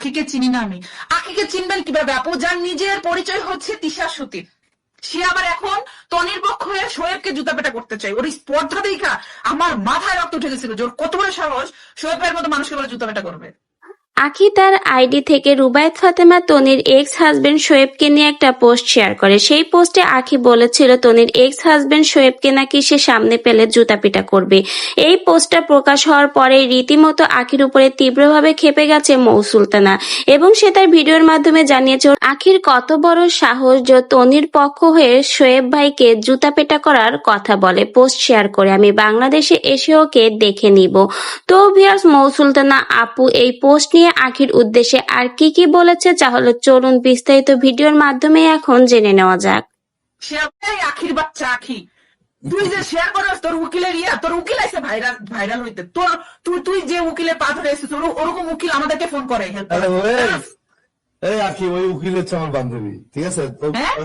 আখিকে চিনি না আমি। আখিকে চিনবেন কীভাবে? আপু যার নিজের পরিচয় হচ্ছে তিশা সুতির। সে আবার এখন তনির পক্ষ হয়ে শোয়েবকে জুতা পেটা করতে চাই। ওর স্পর্ধা দেখা আমার মাথায় রক্ত উঠে গেছিল যে ওর কত বড় সাহস সোয়েবের মতো মানুষকে বলে জুতা পেটা করবে। আখি তার আইডি থেকে রুবায়ত ফাতেমা তনির এক্স হাজবেন্ড শোয়েবকে নিয়ে একটা পোস্ট শেয়ার করে। সেই পোস্টে আখি বলেছিল, তনির এক্স হাজবেন্ড শোয়েবকে নাকি সে সামনে পেলে জুতা জুতাপিটা করবে। এই পোস্টটা প্রকাশ হওয়ার পরে রীতিমতো আখির উপরে তীব্রভাবে খেপে গেছে মৌ সুলতানা এবং সে তার ভিডিওর মাধ্যমে জানিয়েছে, আখির কত বড় সাহস যে তনির পক্ষ হয়ে শোয়েব ভাইকে জুতা জুতাপেটা করার কথা বলে। পোস্ট শেয়ার করে, আমি বাংলাদেশে এসে ওকে দেখে নিব। তো ভিয়াস মৌ সুলতানা আপু, এই পোস্ট নিয়ে আখির উদ্দেশ্যে আর কি কি বলেছে তাহলে চলুন বিস্তারিত ভিডিওর মাধ্যমে এখন জেনে নেওয়া যাক আখির বাচ্চা আখি তুই যে শেয়ার করস তোর উকিলের ইয়া তোর উকিল আছে ভাইরাল ভাইরাল হইতে তোর তুই তুই যে উকিলের পা ধরে এসেছিস ওরকম উকিল আমাদেরকে ফোন করে এই আখি ওই উকিল হচ্ছে আমার বান্ধবী ঠিক আছে হ্যাঁ?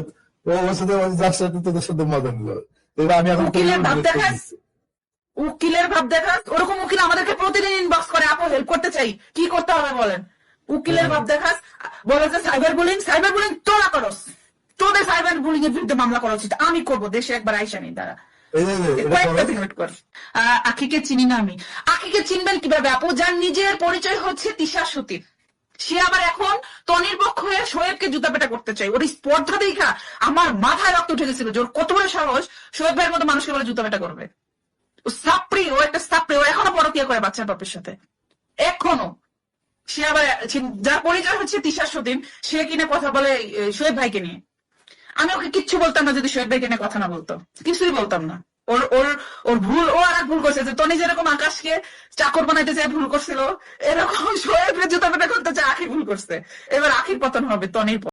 ও ওর সাথে যার সাথে তোদের সাথে মজা নিল এবার আমি এখন উকিলের ভাব দেখাস ওরকম উকিল আমাদেরকে প্রতিদিন ইনবক্স করে আপু হেল্প করতে চাই কি করতে হবে বলেন? উকিলের ভাব দেখাস বলে যে সাইবার বুলিং সাইবার বুলিং তোরা করস। তোদের সাইবার বুলিং এর বিরুদ্ধে মামলা করা উচিত। আমি করব দেশে একবার আইসা নেই তারা আখিকে চিনি না আমি। আখিকে চিনবেন কীভাবে? আপু যার নিজের পরিচয় হচ্ছে তিশা সুতির। সে আবার এখন তনির পক্ষ হয়ে শোয়েবকে জুতা পেটা করতে চাই। ওর স্পর্ধা দেখা আমার মাথায় রক্ত উঠে গেছিল। যে ওর কত বড় সাহস সোয়েব ভাইয়ের মতো মানুষকে বলে জুতা পেটা করবে। সাপ্রি, ও একটা সাপ্রি, ও এখনও করে বাচ্চার বাপের সাথে। এখনও। সে আবার যার পরিচয় হচ্ছে সুদিন, সে কথা বলে শোয়েব ভাইকে নিয়ে। আমি ওকে কিচ্ছু বলতাম না যদি শোয়েব ভাইকে নিয়ে কথা না বলতো। কিছুই বলতাম না। ওর ওর ওর ভুল, ও আর ভুল করছে যে, তনি যেরকম আকাশকে চাকর বানাইতে চাই ভুল করছিল, এরকম শোয়েব জুতা পেটা করতে চায় আখি ভুল করছে। এবার আখির পতন হবে, তনির।